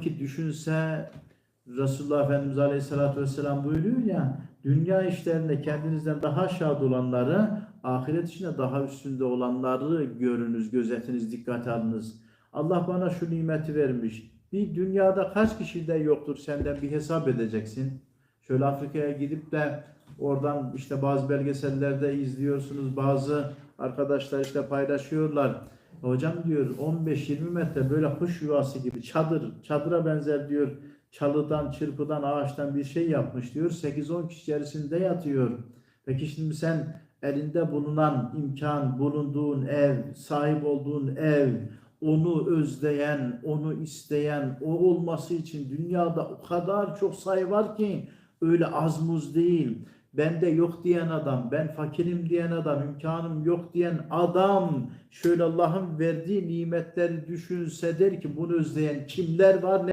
ki düşünse Resulullah Efendimiz Aleyhisselatü Vesselam buyuruyor ya dünya işlerinde kendinizden daha şad olanları ahiret içinde daha üstünde olanları görünüz, gözetiniz, dikkat alınız. Allah bana şu nimeti vermiş. Bir dünyada kaç kişi de yoktur senden bir hesap edeceksin. Şöyle Afrika'ya gidip de oradan işte bazı belgesellerde izliyorsunuz. Bazı arkadaşlar işte paylaşıyorlar. Hocam diyor 15-20 metre böyle kuş yuvası gibi çadır, çadıra benzer diyor. Çalıdan, çırpıdan, ağaçtan bir şey yapmış diyor. 8-10 kişi içerisinde yatıyor. Peki şimdi sen elinde bulunan imkan, bulunduğun ev, sahip olduğun ev, onu özleyen, onu isteyen, o olması için dünyada o kadar çok sayı var ki öyle az muz değil. Bende yok diyen adam, ben fakirim diyen adam, imkanım yok diyen adam şöyle Allah'ın verdiği nimetleri düşünse der ki bunu özleyen kimler var?